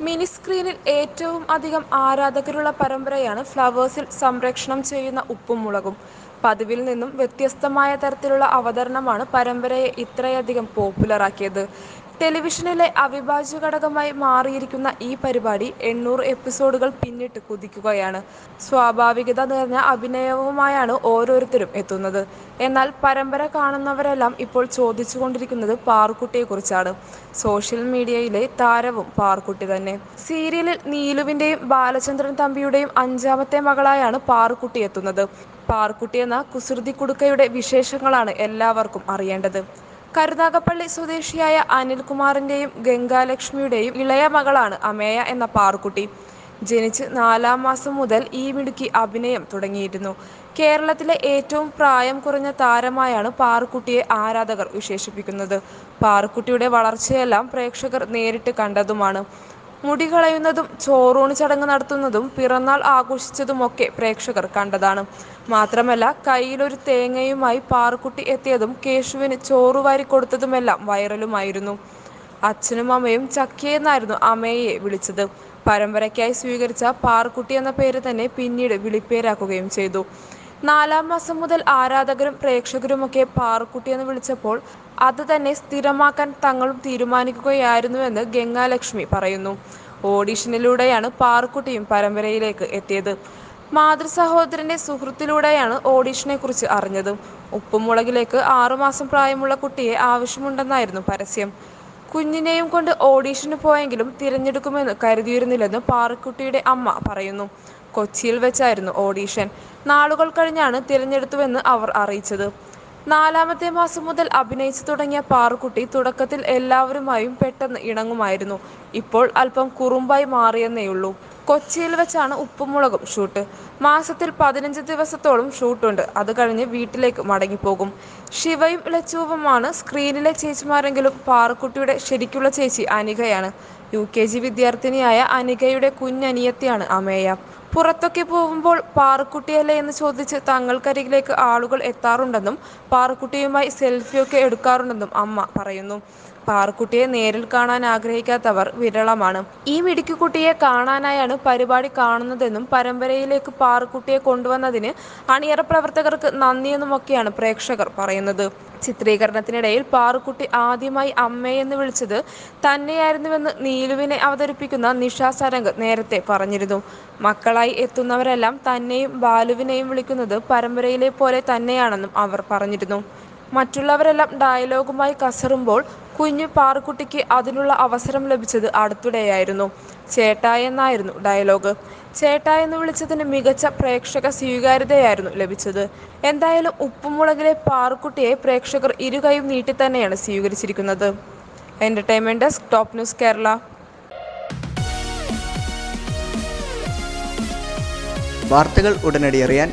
Mini സ്ക്രീനിൽ ഏറ്റവും അധികം ആരാധകരുള്ള പരമ്പരയാണ് ഫ്ലവേഴ്സിൽ സംരക്ഷണം ചെയ്യുന്ന ഉപ്പും മുളകും. പതിവിൽ നിന്നും വ്യത്യസ്തമായ തരത്തിലുള്ള അവതരണമാണ് പരമ്പരയെ ഇത്രയധികം പോപ്പുലറാക്കിയത്. ടെലിവിഷനിലെ അവിഭാജ്യ ഘടകമായി മാറിയിരിക്കുന്ന ഈ പരിപാടി എണ്ണൂറ് എപ്പിസോഡുകൾ പിന്നിട്ട് കുതിക്കുകയാണ്. സ്വാഭാവികത നിറഞ്ഞ അഭിനയവുമായാണ് ഓരോരുത്തരും എത്തുന്നത്. എന്നാൽ പരമ്പര കാണുന്നവരെല്ലാം ഇപ്പോൾ ചോദിച്ചുകൊണ്ടിരിക്കുന്നത് പാർക്കുട്ടിയെക്കുറിച്ചാണ്. സോഷ്യൽ മീഡിയയിലെ താരവും പാർക്കുട്ടി തന്നെ. സീരിയലിൽ നീലുവിന്റെയും ബാലചന്ദ്രൻ തമ്പിയുടെയും അഞ്ചാമത്തെ മകളായാണ് പാർക്കുട്ടി എത്തുന്നത്. പാർക്കുട്ടി എന്ന കുസൃതി കുടുക്കയുടെ വിശേഷങ്ങളാണ് എല്ലാവർക്കും അറിയേണ്ടത്. കരുനാഗപ്പള്ളി സ്വദേശിയായ അനിൽകുമാറിന്റെയും ഗംഗാലക്ഷ്മിയുടെയും ഇളയ മകളാണ് അമേയ എന്ന പാറുക്കുട്ടി. ജനിച്ച് നാലാം മാസം മുതൽ ഈ മിടുക്കി അഭിനയം തുടങ്ങിയിരുന്നു. കേരളത്തിലെ ഏറ്റവും പ്രായം കുറഞ്ഞ താരമായാണ് പാറുക്കുട്ടിയെ ആരാധകർ വിശേഷിപ്പിക്കുന്നത്. പാറുക്കുട്ടിയുടെ വളർച്ചയെല്ലാം പ്രേക്ഷകർ നേരിട്ട് കണ്ടതുമാണ്. മുടി കളയുന്നതും ചോറൂണ് ചടങ്ങ് നടത്തുന്നതും പിറന്നാൾ ആഘോഷിച്ചതുമൊക്കെ പ്രേക്ഷകർ കണ്ടതാണ്. മാത്രമല്ല കയ്യിലൊരു തേങ്ങയുമായി പാറുക്കുട്ടി എത്തിയതും കേശുവിന് ചോറുവാരി കൊടുത്തതുമെല്ലാം വൈറലുമായിരുന്നു. അച്ഛനും അമ്മയും ചക്കിയെന്നായിരുന്നു അമ്മയെ വിളിച്ചത്. പരമ്പരയ്ക്കായി സ്വീകരിച്ച പാറുക്കുട്ടി എന്ന പേര് തന്നെ പിന്നീട് വിളിപ്പേരാക്കുകയും ചെയ്തു. നാലാം മാസം മുതൽ ആരാധകരും പ്രേക്ഷകരുമൊക്കെ പാറുക്കുട്ടി എന്ന് വിളിച്ചപ്പോൾ അത് തന്നെ സ്ഥിരമാക്കാൻ തങ്ങളും തീരുമാനിക്കുകയായിരുന്നുവെന്ന് ഗംഗാലക്ഷ്മി പറയുന്നു. ഓഡിഷനിലൂടെയാണ് പാറുക്കുട്ടിയും പരമ്പരയിലേക്ക് എത്തിയത്. മാതൃസഹോദരന്റെ സുഹൃത്തിലൂടെയാണ് ഓഡീഷനെ കുറിച്ച് അറിഞ്ഞത്. ഉപ്പുമുളകിലേക്ക് ആറുമാസം പ്രായമുള്ള കുട്ടിയെ ആവശ്യമുണ്ടെന്നായിരുന്നു പരസ്യം. കുഞ്ഞിനെയും കൊണ്ട് ഓഡീഷന് പോയെങ്കിലും തിരഞ്ഞെടുക്കുമെന്ന് കരുതിയിരുന്നില്ലെന്ന് പാറുക്കുട്ടിയുടെ അമ്മ പറയുന്നു. കൊച്ചിയിൽ വെച്ചായിരുന്നു ഓഡീഷൻ. നാളുകൾ കഴിഞ്ഞാണ് തിരഞ്ഞെടുത്തുവെന്ന് അവർ അറിയിച്ചത്. നാലാമത്തെ മാസം മുതൽ അഭിനയിച്ചു തുടങ്ങിയ പാറുക്കുട്ടി തുടക്കത്തിൽ എല്ലാവരുമായും പെട്ടെന്ന് ഇണങ്ങുമായിരുന്നു. ഇപ്പോൾ അല്പം കുറുമ്പായി മാറിയെന്നേയുള്ളൂ. കൊച്ചിയിൽ വെച്ചാണ് ഉപ്പുമുളകും ഷൂട്ട്. മാസത്തിൽ പതിനഞ്ച് ദിവസത്തോളം ഷൂട്ടുണ്ട്. അത് കഴിഞ്ഞ് വീട്ടിലേക്ക് മടങ്ങിപ്പോകും. ശിവയും ലച്ചുവുമാണ് സ്ക്രീനിലെ ചേച്ചിമാരെങ്കിലും പാറുക്കുട്ടിയുടെ ശരിക്കുള്ള ചേച്ചി അനികയാണ്. യു കെ ജി വിദ്യാർത്ഥിനിയായ അനികയുടെ കുഞ്ഞനിയത്തിയാണ് അമേയ. പുറത്തൊക്കെ പോകുമ്പോൾ പാറുക്കുട്ടിയല്ലേ എന്ന് ചോദിച്ച് തങ്ങൾക്കരികിലേക്ക് ആളുകൾ എത്താറുണ്ടെന്നും പാറുക്കുട്ടിയുമായി സെൽഫിയൊക്കെ എടുക്കാറുണ്ടെന്നും അമ്മ പറയുന്നു. പാറുക്കുട്ടിയെ നേരിൽ കാണാൻ ആഗ്രഹിക്കാത്തവർ വിരളമാണ്. ഈ മിടുക്കിക്കുട്ടിയെ കാണാനായാണ് പരിപാടി കാണുന്നതെന്നും പരമ്പരയിലേക്ക് പാറുക്കുട്ടിയെ കൊണ്ടുവന്നതിന് അണിയറ പ്രവർത്തകർക്ക് നന്ദിയെന്നുമൊക്കെയാണ് പ്രേക്ഷകർ പറയുന്നത്. ചിത്രീകരണത്തിനിടയിൽ പാറുക്കുട്ടി ആദ്യമായി അമ്മയെന്ന് വിളിച്ചത് തന്നെയായിരുന്നുവെന്ന് നീലുവിനെ അവതരിപ്പിക്കുന്ന നിഷ സരംഗ് നേരത്തെ പറഞ്ഞിരുന്നു. മക്കളായി എത്തുന്നവരെല്ലാം തന്നെയും ബാലുവിനെയും വിളിക്കുന്നത് പരമ്പരയിലെ പോലെ തന്നെയാണെന്നും അവർ പറഞ്ഞിരുന്നു. മറ്റുള്ളവരെല്ലാം ഡയലോഗുമായി കസറുമ്പോൾ കുഞ്ഞു പാറുക്കുട്ടിക്ക് അതിനുള്ള അവസരം ലഭിച്ചത് അടുത്തിടെയായിരുന്നു. ചേട്ട എന്നായിരുന്നു ഡയലോഗ്. ചേട്ട എന്ന് വിളിച്ചതിന് മികച്ച പ്രേക്ഷക സ്വീകാര്യതയായിരുന്നു ലഭിച്ചത്. എന്തായാലും ഉപ്പുമുളകിലെ പാറുക്കുട്ടിയെ പ്രേക്ഷകർ ഇരുകൈയും നീട്ടി തന്നെയാണ് സ്വീകരിച്ചിരിക്കുന്നത്. Entertainment desk top news Kerala വാർത്തകൾ ഉടനടി അറിയാൻ